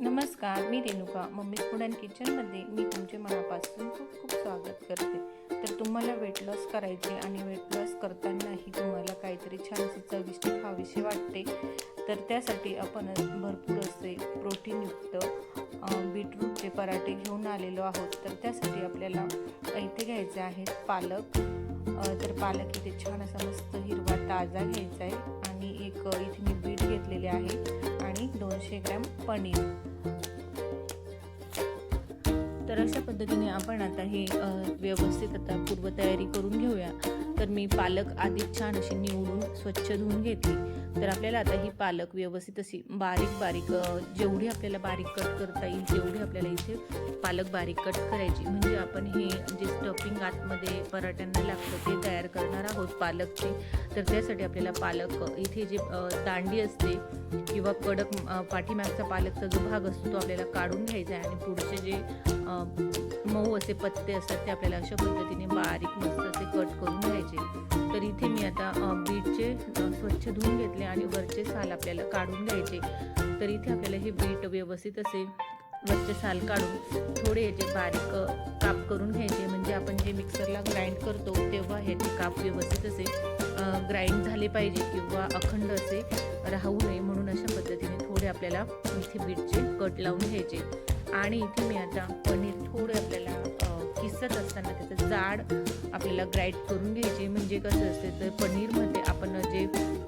नमस्कार मी Renuka. Mummy food and किचनमध्ये मी तुमचे मनापासून खूप खूप स्वागत करते. तर तुम्हाला वेट लॉस करायचे आणि वेट लॉस करतानाही तुम्हाला काहीतरी छानसे चविष्ट खावीशी वाटते. तर त्यासाठी आपण भरपूर असे प्रोटीनयुक्त बीटरूटचे पराठे घेऊन आलेलो आहोत. तर त्यासाठी आपल्याला इथे घ्यायचे आहेत पालक. तर पालक इथे छान असा मस्त हिरवा ताजा घ्यायचा आहे. आणि एक इथे मी बीट घेतलेले आहे. दोनशे ग्रॅम पनीर. तर अशा पद्धतीने आपण आता हे व्यवस्थित आता पूर्वतयारी करून घेऊया. तर मी पालक आधी छान अशी निवडून स्वच्छ धुवून घेतली. तर आपल्याला आता ही पालक व्यवस्थित अशी बारीक बारीक जेवढी आपल्याला बारीक कट करता येईल तेवढी आपल्याला इथे पालक बारीक कट करायची. म्हणजे आपण हे जे स्टफिंग आतमध्ये पराठ्यांना लागतं ते तयार करणार आहोत पालकचे. तर त्यासाठी आपल्याला पालक इथे जे दांडी असते किंवा कडक पाठीमागचा पालकचा जो भाग असतो तो आपल्याला काढून घ्यायचा आहे आणि पुढचे जे मऊ असे पत्ते असतात ते आपल्याला अशा पद्धतीने बारीक मस्त असे कट करून घ्यायचे. तर इथे मी आता बीटचे स्वच्छ धुवून घेतले आणि वरचे साल आपल्याला काढून घ्यायचे. तर इथे आपल्याला हे बीट व्यवस्थित असे वरचे साल काढून थोडे याचे बारीक काप करून घ्यायचे. म्हणजे आपण जे मिक्सरला ग्राइंड करतो तेव्हा ह्याचे काप व्यवस्थित असे ग्राइंड झाले पाहिजे किंवा अखंड असे राहू नये म्हणून अशा पद्धतीने थोडे आपल्याला इथे बीटचे कट लावून घ्यायचे. आणि इथे मी आता पनीर थोडे आपल्याला किसत असताना त्याचं जाड आपल्याला ग्राइंड करून घ्यायचे. म्हणजे कसं असते तर पनीरमध्ये आपण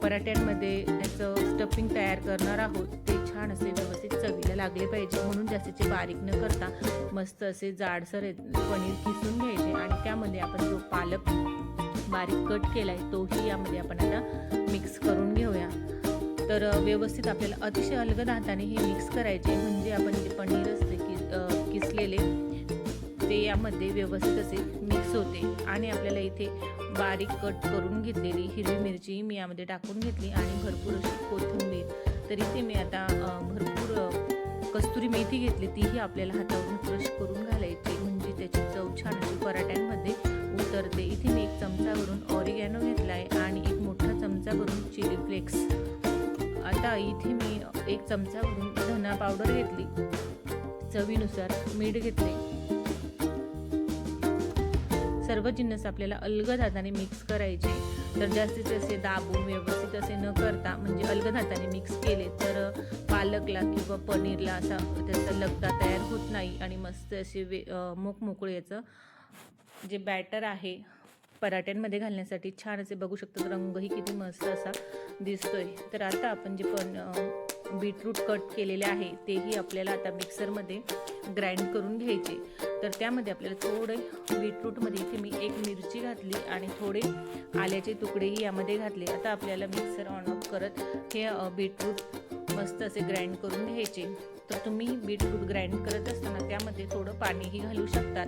पराठ्यांमध्ये त्याचं स्टफिंग तयार करणार आहोत ते छान असे व्यवस्थित चवीला लागले पाहिजे. म्हणून जास्तीचे बारीक न करता मस्त असे जाडसर पनीर किसून घ्यायचे. आणि त्यामध्ये आपण जो पालक बारीक कट केला आहे तोही यामध्ये आपण आता मिक्स करून घेऊया. तर व्यवस्थित आपल्याला अतिशय अलगद हाताने हे मिक्स करायचे. म्हणजे आपण जे पनीर असते की किसलेले ते यामध्ये व्यवस्थित असे मिक्स होते. आणि आपल्याला इथे बारीक कट करून घेतलेली हिरवी मिरची मी यामध्ये टाकून घेतली आणि भरपूर अशी कोथिंबीर. तर इथे मी आता भरपूर कस्तुरी मेथी घेतली तीही आपल्याला हातावरून क्रश करून घालायची. म्हणजे त्याची चव छान अशी पराठ्यांमध्ये उतरते. इथे मी एक चमचा भरून ऑरिगॅनो घेतला आहे आणि एक मोठा चमचा भरून चिली फ्लेक्स आता इथे मी एक चमचा भरून धना पावडर घेतली. चवीनुसार मीठ घेतले. सर्व जिन्नस आपल्याला अलगद हाताने मिक्स करायचे. तर जास्तीत असे दाबून व्यवस्थित असे न करता म्हणजे अलगद हाताने मिक्स केले तर पालकला किंवा पनीरला असा त्याचा लगदा तयार होत नाही आणि मस्त असे वे मोकमोकळे याचं जे बॅटर आहे पराठ्यांमध्ये घालण्यासाठी छान असे बघू शकतात रंगही किती मस्त असा दिसतोय. तर आता आपण जे पण बीटरूट कट केलेले आहे तेही आपल्याला आता मिक्सरमध्ये ग्राइंड करून घ्यायचे. तर त्यामध्ये आपल्याला थोडे बीटरूटमध्ये इथे मी एक मिरची घातली आणि थोडे आल्याचे तुकडेही यामध्ये घातले. आता आपल्याला मिक्सर ऑन ऑफ करत हे बीटरूट मस्त असे ग्राइंड करून घ्यायचे. तर तुम्ही बीटरूट ग्राइंड करत असताना त्यामध्ये थोडं पाणीही घालू शकतात.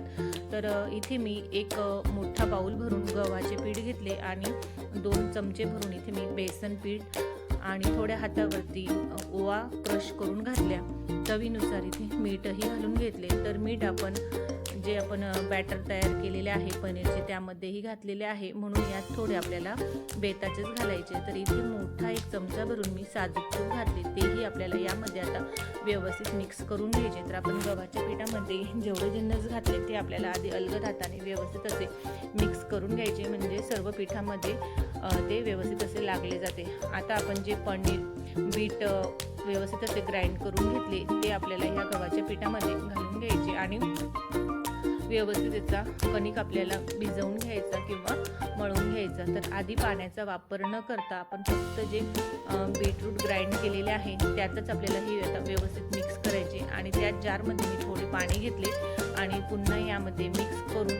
तर इथे मी एक मोठा बाऊल भरून गव्हाचे पीठ घेतले आणि दोन चमचे भरून इथे मी बेसन पीठ आणि थोड्या हातावरती ओवा क्रश करून घातल्या. चवीनुसार इथे मीठही घालून घेतले. तर मीठ आपण जे आपण बॅटर तयार केलेले आहे पनीरचे त्यामध्येही घातलेले आहे. म्हणून यात थोडे आपल्याला बेताचेच घालायचे. तर इथे मोठा एक चमचा भरून मी साजूक तूप घातले. तेही आपल्याला यामध्ये आता व्यवस्थित मिक्स करून घ्यायचे. तर आपण गव्हाच्या पिठामध्ये जेवढे जिन्नस घातले ते आपल्याला आधी अलगद हाताने व्यवस्थित असे मिक्स करून घ्यायचे. म्हणजे सर्व पिठामध्ये ते व्यवस्थित असे लागले जाते. आता आपण जे पनीर बीट व्यवस्थित असे ग्राइंड करून घेतले ते आपल्याला ह्या गव्हाच्या पिठामध्ये घालून घ्यायचे आणि व्यवस्थित याचा कणिक आपल्याला भिजवून घ्यायचा किंवा मळून घ्यायचा. तर आधी पाण्याचा वापर न करता आपण फक्त जे बीटरूट ग्राइंड केलेले आहे त्यातच आपल्याला हे आता व्यवस्थित मिक्स करायचे आणि त्या जारमध्ये मी थोडे पाणी घेतले. आणि पुन्हा यामध्ये मिक्स करून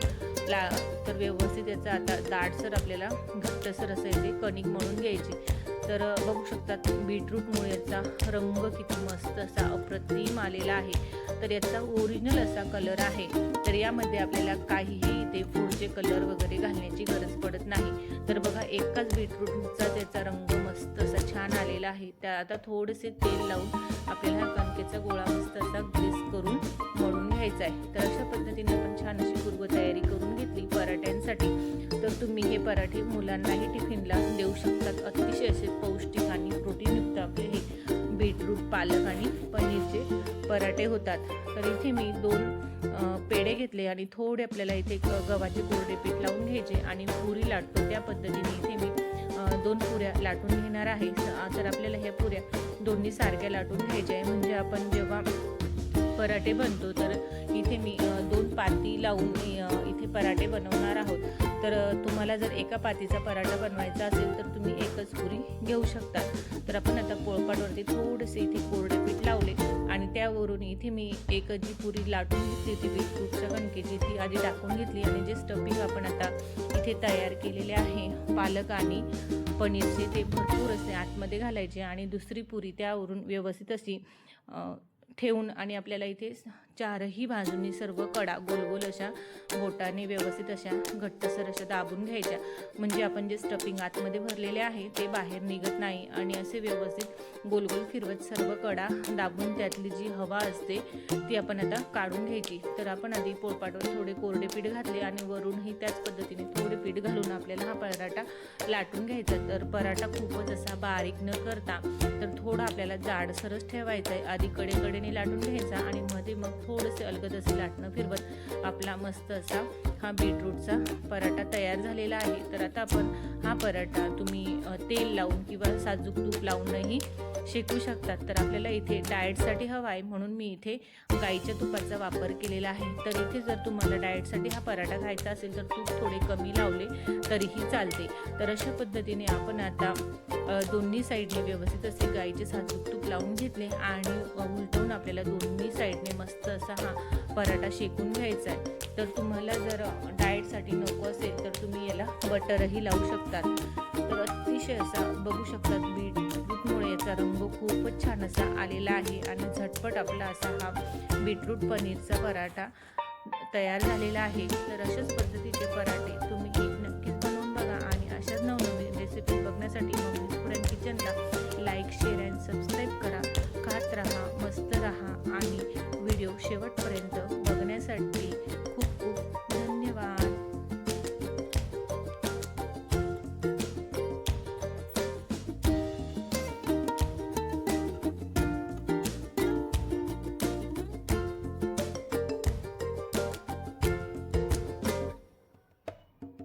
ला तर व्यवस्थित याचा आता दाटसर आपल्याला घट्टसर असं याचे कणिक मळून घ्यायचे. तर बघू शकतात बीटरूटमुळे याचा रंग किती मस्त असा अप्रतिम आलेला आहे. तर याचा ओरिजिनल असा कलर आहे. तर यामध्ये आपल्याला काहीही ते फूडचे कलर वगैरे घालण्याची गरज पडत नाही. तर बघा एकाच बीटरूटचा त्याचा रंग मस्त असा छान आलेला आहे. त्या आता थोडेसे तेल लावून आपल्याला कणकेचा गोळा मस्त असा ग्रीस करून घ्यायचं आहे तर अशा पद्धतीने आपण छान अशी पूर्वतयारी करून घेतली पराठ्यांसाठी. तर तुम्ही हे पराठे मुलांनाही टिफिनला देऊ शकतात. अतिशय असे पौष्टिक आणि प्रोटीनयुक्त आपले हे बीटरूट पालक आणि पनीरचे पराठे होतात. तर इथे मी दोन पेढे घेतले आणि थोडे आपल्याला इथे गव्हाचे कोरडे पीठ लावून घ्यायचे आणि पुरी लाटतो. त्या पद्धतीने इथे मी दोन पुऱ्या लाटून घेणार आहे. तर आपल्याला ह्या पुऱ्या दोन्ही सारख्या लाटून घ्यायच्या आहे. म्हणजे आपण जेव्हा पराठे बनतो तर इथे मी दोन पाती लावून मी इथे पराठे बनवणार आहोत. तर तुम्हाला जर एका पातीचा पराठा बनवायचा असेल तर तुम्ही एकच पुरी घेऊ शकता. तर आपण आता पोळपाटवरती थोडेसे इथे कोरडे पीठ लावले आणि त्यावरून इथे मी एक जी पुरी लाटून घेतली होती बीटरूटच्या कणकेची ती आधी टाकून घेतली आणि जे स्टफिंग आपण आता इथे तयार केलेले आहे पालक आणि पनीरचे ते भरपूर असे आतमध्ये घालायचे आणि दुसरी पुरी त्यावरून व्यवस्थित अशी ठेवून आणि आपल्याला इथे चारही बाजूनी सर्व कडा गोल गोल अशा बोटाने व्यवस्थित अशा घट्टसर अशा दाबून घ्यायच्या. म्हणजे आपण जे स्टफिंग आतमध्ये भरलेले आहे ते बाहेर निघत नाही आणि असे व्यवस्थित गोल गोल फिरवत सर्व कडा दाबून त्यातली जी हवा असते ती आपण आता काढून घ्यायची. तर आपण आधी पोळपाटवर थोडे कोरडे पीठ घातले आणि वरूनही त्याच पद्धतीने थोडे पीठ घालून आपल्याला हा पराठा लाटून घ्यायचा. तर पराठा खूपच असा बारीक न करता तर थोडा आपल्याला जाडसरच ठेवायचा आहे आधी लाटून घ्यायचा आणि मध्ये मग थोडंसे अलगद असे लाटणं फिरवत आपला मस्त असा हा बीटरूटचा पराठा तयार झालेला आहे. तर आता आपण हा पराठा तुम्ही तेल लावून किंवा साजूक तूप लावूनही शेकू शकतात. तर आपल्याला इथे डाएटसाठी हवा आहे म्हणून मी इथे गाईच्या तुपाचा वापर केलेला आहे. तर इथे जर तुम्हाला डाएटसाठी हा पराठा खायचा असेल तर तूप थोडे कमी लावले तरीही चालते. तर अशा पद्धतीने आपण आता दोन्ही साईडने व्यवस्थित असे गाईचे साजूक तूप लावून घेतले आणि अ, उलटवून आपल्याला दोन्ही साईडने मस्त असा हा पराठा शेकून घ्यायचा आहे. तर तुम्हाला जर डाएटसाठी नको असेल तर तुम्ही याला बटरही लावू शकतात. तर अतिशय असा बघू शकतात बीट बीटरूटमुळे याचा रंग खूपच छान असा आलेला आहे आणि झटपट आपला असा हा बीटरूट पनीरचा पराठा तयार झालेला आहे. तर अशाच पद्धतीचे पराठे तुम्ही